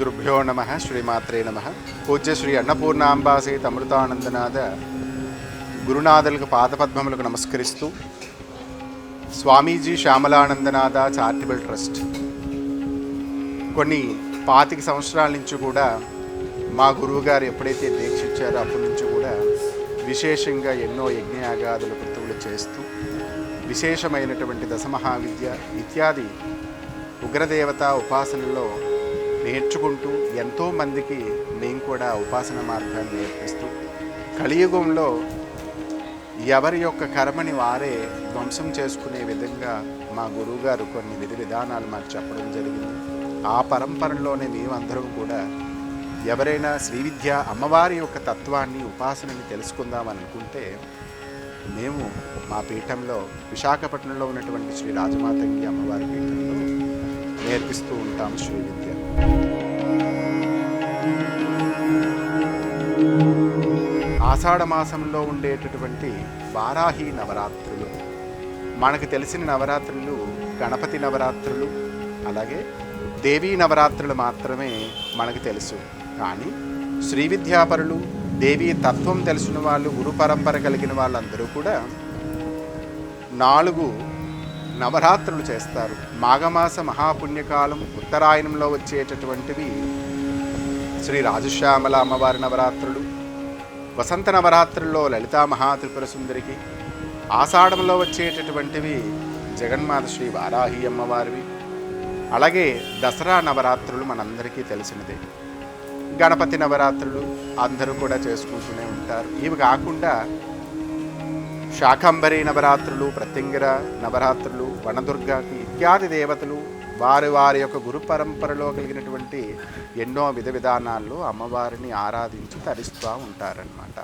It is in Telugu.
నమ శ్రీమాత్రే నమ పూజ్య శ్రీ అన్నపూర్ణాంబాసీత అమృతానందనాథ గురునాథులకు పాదపద్మములకు నమస్కరిస్తూ స్వామీజీ శ్యామలానందనాథ చారిటబుల్ ట్రస్ట్ కొన్ని పాతిక సంవత్సరాల నుంచి కూడా మా గురువుగారు ఎప్పుడైతే దీక్ష ఇచ్చారో అప్పటి నుంచి కూడా విశేషంగా ఎన్నో యజ్ఞయాగాదుల కృతువులు చేస్తూ విశేషమైనటువంటి దశమహావిద్య ఇత్యాది ఉగ్రదేవత ఉపాసనలో నేర్చుకుంటూ ఎంతోమందికి మేము కూడా ఉపాసన మార్గాన్ని నేర్పిస్తూ కలియుగంలో ఎవరి యొక్క కర్మని వారే ధ్వంసం చేసుకునే విధంగా మా గురువుగారు కొన్ని విధి విధానాలు మాకు చెప్పడం జరిగింది. ఆ పరంపరలోనే మేమందరం కూడా ఎవరైనా శ్రీ విద్య అమ్మవారి యొక్క తత్వాన్ని ఉపాసనని తెలుసుకుందామనుకుంటే మేము మా పీఠంలో విశాఖపట్నంలో ఉన్నటువంటి శ్రీ రాజమాతంగి అమ్మవారి పీఠంలో నేర్పిస్తూ ఉంటాం శ్రీవిద్య ఆషాఢ మాసంలో ఉండేటటువంటి వారాహి నవరాత్రులు. మనకు తెలిసిన నవరాత్రులు గణపతి నవరాత్రులు అలాగే దేవీ నవరాత్రులు మాత్రమే మనకు తెలుసు. కానీ శ్రీ విద్యాపరులు దేవీ తత్వం తెలిసిన వాళ్ళు గురు పరంపర కలిగిన వాళ్ళందరూ కూడా నాలుగు నవరాత్రులు చేస్తారు. మాఘమాస మహాపుణ్యకాలం ఉత్తరాయణంలో వచ్చేటటువంటివి శ్రీ రాజశ్యామల అమ్మవారి నవరాత్రులు వసంత నవరాత్రుల్లో లలితా మహాత్రిపుర సుందరికి ఆషాఢంలో వచ్చేటటువంటివి జగన్మాత శ్రీ వారాహి అమ్మవారివి అలాగే దసరా నవరాత్రులు మనందరికీ తెలిసినదే. గణపతి నవరాత్రులు అందరూ కూడా చేసుకుంటూనే ఉంటారు. ఇవి కాకుండా శాకంబరి నవరాత్రులు ప్రత్యంగిర నవరాత్రులు వనదుర్గకి ఇత్యాది దేవతలు వారి వారి యొక్క గురు పరంపరలో కలిగినటువంటి ఎన్నో విధ విధానాల్లో అమ్మవారిని ఆరాధించి తరిస్తూ ఉంటారనమాట